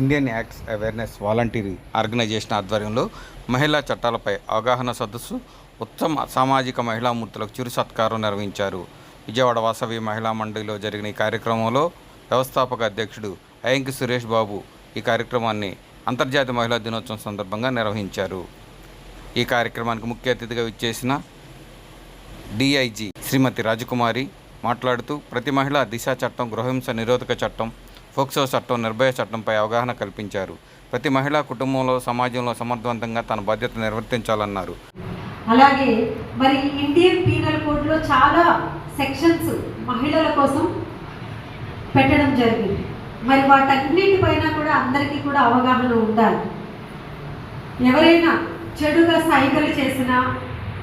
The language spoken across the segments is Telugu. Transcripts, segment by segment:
Indian acts awareness voluntary organisation ఆధ్వర్యంలో మహిళా చట్టాలపై అవగాహన సదస్సు ఉత్తమ సామాజిక మహిళా మూర్తులకు చిరు సత్కారం నిర్వహించారు. విజయవాడ వాసవి మహిళా మండలిలో జరిగిన ఈ కార్యక్రమంలో వ్యవస్థాపక అధ్యక్షుడు అయంకి సురేష్ బాబు ఈ కార్యక్రమాన్ని అంతర్జాతీయ మహిళా దినోత్సవం సందర్భంగా నిర్వహించారు. ఈ కార్యక్రమానికి ముఖ్య అతిథిగా విచ్చేసిన డిఐజీ శ్రీమతి రాజకుమారి మాట్లాడుతూ ప్రతి మహిళ దిశ చట్టం గృహహింస నిరోధక చట్టం ఫోక్సో చట్టం నిర్భయ చట్టంపై అవగాహన కల్పించారు. ప్రతి మహిళా కుటుంబంలో సమాజంలో సమర్థవంతంగా తన బాధ్యత నిర్వర్తించాలన్నారు. అలాగే మరి ఇండియన్ పీనల్ కోడ్లో చాలా సెక్షన్స్ మహిళల కోసం పెట్టడం జరిగింది. మరి వాటన్నిటిపైన కూడా అందరికీ కూడా అవగాహన ఉండాలి. ఎవరైనా చెడుగా సైగలు చేసినా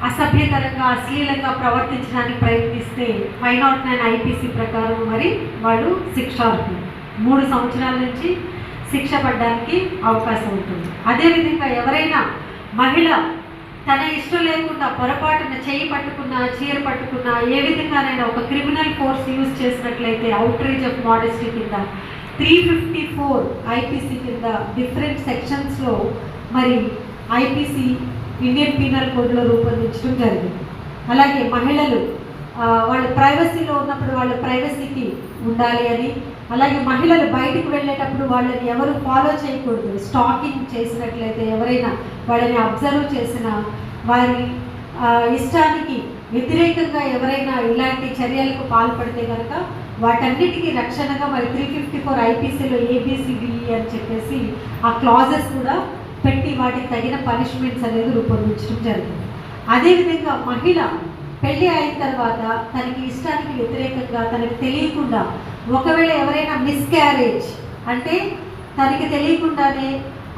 అసభ్యకరంగా అశ్లీలంగా ప్రవర్తించడానికి ప్రయత్నిస్తే ఫైన్ నాట్ నైన్ ఐపీసీ ప్రకారం మరి వాళ్ళు శిక్షార్హులు. మూడు సంవత్సరాల నుంచి శిక్ష పడడానికి అవకాశం ఉంటుంది. అదేవిధంగా ఎవరైనా మహిళ తన ఇష్టం లేకుండా పొరపాటున చేయి పట్టుకున్నా చీర పట్టుకున్నా ఏ విధంగానైనా ఒక క్రిమినల్ ఫోర్స్ యూజ్ చేసినట్లయితే అవుట్రీచ్ ఆఫ్ మోడెస్టీ కింద త్రీ ఫిఫ్టీ ఫోర్ ఐపీసీ కింద డిఫరెంట్ సెక్షన్స్లో మరి ఐపీసీ ఇండియన్ పీనల్ కోడ్లో రూపొందించడం జరిగింది. అలాగే మహిళలు వాళ్ళు ప్రైవసీలో ఉన్నప్పుడు వాళ్ళ ప్రైవసీకి ఉండాలి అని. అలాగే మహిళలు బయటికి వెళ్ళేటప్పుడు వాళ్ళని ఎవరు ఫాలో చేయకూడదు. స్టాకింగ్ చేసినట్లయితే ఎవరైనా వాళ్ళని అబ్జర్వ్ చేసిన వారి ఇష్టానికి వ్యతిరేకంగా ఎవరైనా ఇలాంటి చర్యలకు పాల్పడితే కనుక వాటన్నిటికీ రక్షణగా మరి three fifty four ఐపీసీలో A B C D E అని చెప్పేసి ఆ క్లాజెస్ కూడా పెట్టి వాటికి తగిన పనిష్మెంట్స్ అనేది రూపొందించడం జరిగింది. అదేవిధంగా మహిళ పెళ్ళి అయిన తర్వాత తనకి ఇష్టానికి వ్యతిరేకంగా తనకి తెలియకుండా ఒకవేళ ఎవరైనా మిస్క్యారేజ్ అంటే తనకి తెలియకుండానే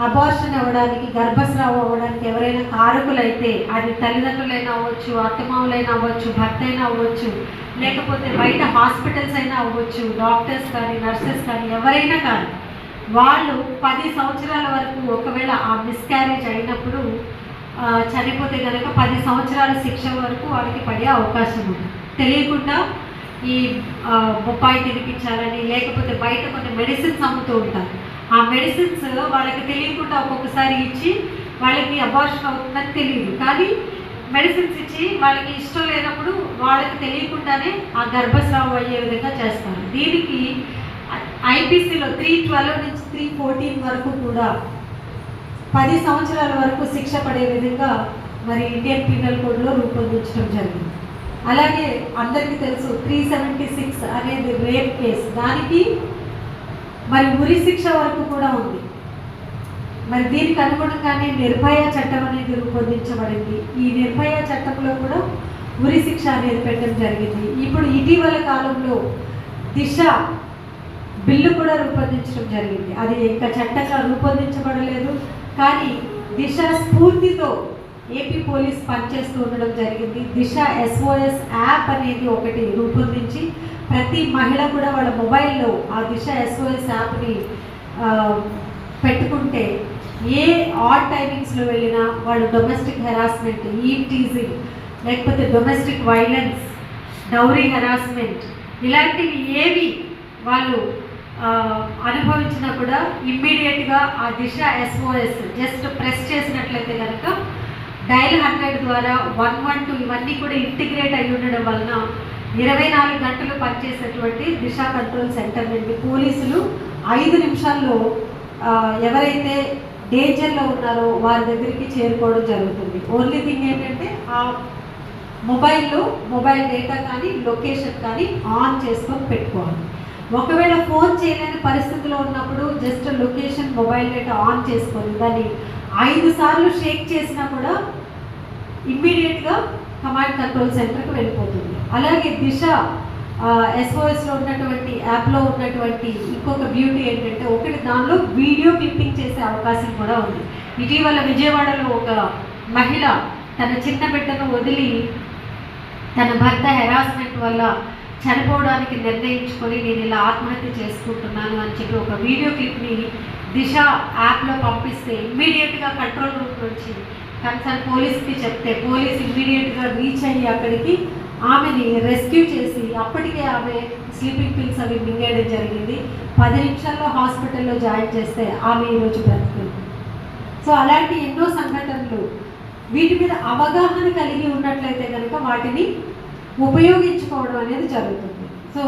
అబార్షన్ అవ్వడానికి గర్భస్రావం అవ్వడానికి ఎవరైనా కారకులైతే అది తల్లిదండ్రులైనా అవ్వచ్చు అత్తమావులైనా అవ్వచ్చు భర్త అయినా అవ్వచ్చు లేకపోతే బయట హాస్పిటల్స్ అయినా అవ్వచ్చు డాక్టర్స్ కానీ నర్సెస్ కానీ ఎవరైనా కానీ వాళ్ళు పది సంవత్సరాల వరకు ఒకవేళ ఆ మిస్క్యారేజ్ అయినప్పుడు చనిపోతే కనుక పది సంవత్సరాల శిక్ష వరకు వారికి పడే అవకాశం ఉంది. తెలియకుండా ఈ బొప్పాయి తినిపించాలని లేకపోతే బయట కొన్ని మెడిసిన్స్ అమ్ముతూ ఉంటారు. ఆ మెడిసిన్స్ వాళ్ళకి తెలియకుండా ఒక్కొక్కసారి ఇచ్చి వాళ్ళకి అబార్షన్ అవుతుందని తెలియదు. కానీ మెడిసిన్స్ ఇచ్చి వాళ్ళకి ఇష్టం లేనప్పుడు వాళ్ళకి తెలియకుండానే ఆ గర్భస్రావం అయ్యే విధంగా చేస్తారు. దీనికి ఐపీసీలో త్రీ ట్వెల్వ్ నుంచి త్రీ ఫోర్టీన్ వరకు కూడా పది సంవత్సరాల వరకు శిక్ష పడే విధంగా మరి ఇండియన్ పీనల్ కోడ్లో రూపొందించడం జరిగింది. అలాగే అందరికీ తెలుసు త్రీ సెవెంటీ సిక్స్ అనేది రేప్ కేసు. దానికి మరి ఉరి శిక్ష వరకు కూడా ఉంది. మరి దీనికి అనుగుణంగానే నిర్భయ చట్టం అనేది రూపొందించబడింది. ఈ నిర్భయ చట్టంలో కూడా ఉరి శిక్ష అనేది పెట్టడం జరిగింది. ఇప్పుడు ఇటీవల కాలంలో దిశ బిల్లు కూడా రూపొందించడం జరిగింది. అది ఇంకా చట్టంగా రూపొందించబడలేదు. కానీ దిశ స్ఫూర్తితో ఏపీ పోలీస్ పనిచేస్తూ ఉండడం జరిగింది. దిశ ఎస్ఓఎస్ యాప్ అనేది ఒకటి రూపొందించి ప్రతి మహిళ కూడా వాళ్ళ మొబైల్లో ఆ దిశ ఎస్ఓఎస్ యాప్ని పెట్టుకుంటే ఏ ఆడ్ టైమింగ్స్లో వెళ్ళినా వాళ్ళు డొమెస్టిక్ హెరాస్మెంట్ ఈ టీజింగ్ లేకపోతే డొమెస్టిక్ వైలెన్స్ డౌరీ హెరాస్మెంట్ ఇలాంటివి ఏవి వాళ్ళు అనుభవించినా కూడా ఇమ్మీడియట్గా ఆ దిశ ఎస్ఓఎస్ జస్ట్ ప్రెస్ చేసినట్లయితే కనుక డైల్ హండ్రెడ్ ద్వారా వన్ వన్ టూ ఇవన్నీ కూడా ఇంటిగ్రేట్ అయి ఉండడం వలన ఇరవై నాలుగు గంటలు పనిచేసేటువంటి దిశ కంట్రోల్ సెంటర్ నుండి పోలీసులు ఐదు నిమిషాల్లో ఎవరైతే డేంజర్లో ఉన్నారో వారి దగ్గరికి చేరుకోవడం జరుగుతుంది. ఓన్లీ థింగ్ ఏంటంటే ఆ మొబైల్లో మొబైల్ డేటా కానీ లొకేషన్ కానీ ఆన్ చేసుకొని పెట్టుకోవాలి. ఒకవేళ ఫోన్ చేయలేని పరిస్థితిలో ఉన్నప్పుడు just location mobile data on చేసుకొని దాన్ని ఐదు సార్లు షేక్ చేసినా కూడా ఇమ్మీడియట్గా కమాండ్ కంట్రోల్ సెంటర్కి వెళ్ళిపోతుంది. అలాగే దిశ ఎస్ఓఎస్లో ఉన్నటువంటి యాప్లో ఉన్నటువంటి ఇంకొక బ్యూటీ ఏంటంటే ఒకటి దానిలో వీడియో క్లిప్పింగ్ చేసే అవకాశం కూడా ఉంది. ఇటీవల విజయవాడలో ఒక మహిళ తన చిన్న బిడ్డను వదిలి తన భర్త హెరాస్మెంట్ వల్ల చనిపోవడానికి నిర్ణయించుకొని నేను ఇలా ఆత్మహత్య చేసుకుంటున్నాను అని చెప్పి ఒక వీడియో క్లిప్ని దిశ యాప్లో పంపిస్తే ఇమ్మీడియట్గా కంట్రోల్ రూమ్ నుంచి కన్సర్న్ పోలీస్కి చెప్తే పోలీస్ ఇమ్మీడియట్గా రీచ్ అయ్యి అక్కడికి ఆమెని రెస్క్యూ చేసి అప్పటికే ఆమె స్లీపింగ్ పిల్స్ అవి మింగేయడం జరిగింది. పది నిమిషాల్లో హాస్పిటల్లో జాయిన్ చేస్తే ఆమె ఈరోజు బ్రతుకుంది. సో అలాంటి ఎన్నో సంఘటనలు వీటి మీద అవగాహన కలిగి ఉన్నట్లయితే కనుక వాటిని ఉపయోగించుకోవడం అనేది జరుగుతుంది. సో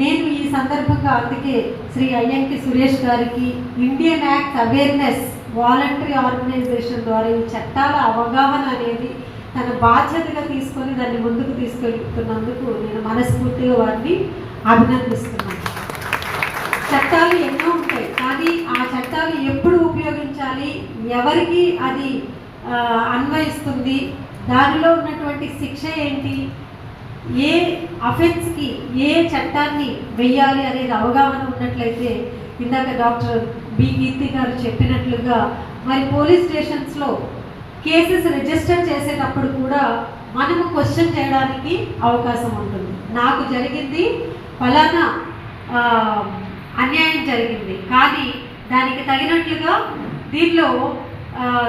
నేను ఈ సందర్భంగా అందుకే శ్రీ అయ్యంకి సురేష్ గారికి Indian act awareness voluntary organisation ద్వారా ఈ చట్టాల అవగాహన అనేది తన బాధ్యతగా తీసుకొని దాన్ని ముందుకు తీసుకెళ్తున్నందుకు నేను మనస్ఫూర్తిగా వారిని అభినందిస్తున్నాను. చట్టాలు ఎన్నో ఉంటాయి కానీ ఆ చట్టాలు ఎప్పుడు ఉపయోగించాలి ఎవరికి అది అన్వయిస్తుంది దానిలో ఉన్నటువంటి శిక్ష ఏంటి ఏ అఫెన్స్కి ఏ చట్టాన్ని వెయ్యాలి అనేది అవగాహన ఉన్నట్లయితే ఇందాక డాక్టర్ బి. కీర్తి గారు చెప్పినట్లుగా మరి పోలీస్ స్టేషన్స్లో కేసెస్ రిజిస్టర్ చేసేటప్పుడు కూడా మనము క్వశ్చన్ చేయడానికి అవకాశం ఉంటుంది. నాకు జరిగింది ఫలానా అన్యాయం జరిగింది. కానీ దానికి తగినట్లుగా దీనిలో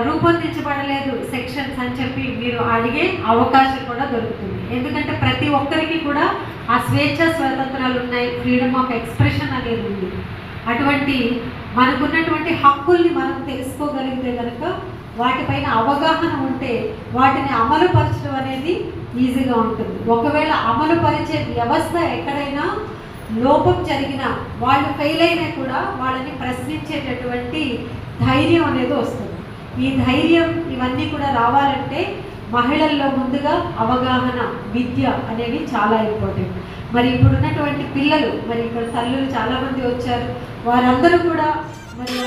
రూపొందించబడలేదు సెక్షన్స్ అని చెప్పి మీరు అడిగే అవకాశం కూడా దొరుకుతుంది. ఎందుకంటే ప్రతి ఒక్కరికి కూడా ఆ స్వేచ్ఛ స్వతంత్రాలు ఉన్నాయి ఫ్రీడమ్ ఆఫ్ ఎక్స్ప్రెషన్ అనేది ఉంది. అటువంటి మనకున్నటువంటి హక్కుల్ని మనం తెలుసుకోగలిగితే కనుక వాటిపైన అవగాహన ఉంటే వాటిని అమలు పరచడం అనేది ఈజీగా ఉంటుంది. ఒకవేళ అమలు పరిచే వ్యవస్థ ఎక్కడైనా లోపం జరిగినా వాళ్ళు ఫెయిల్ అయినా కూడా వాళ్ళని ప్రశ్నించేటటువంటి ధైర్యం అనేది వస్తుంది. ఈ ధైర్యం ఇవన్నీ కూడా రావాలంటే మహిళల్లో ముందుగా అవగాహన విద్య అనేవి చాలా ఇంపార్టెంట్. మరి ఇప్పుడు ఉన్నటువంటి పిల్లలు మరి ఇక్కడ తల్లులు చాలామంది వచ్చారు. వారందరూ కూడా మరి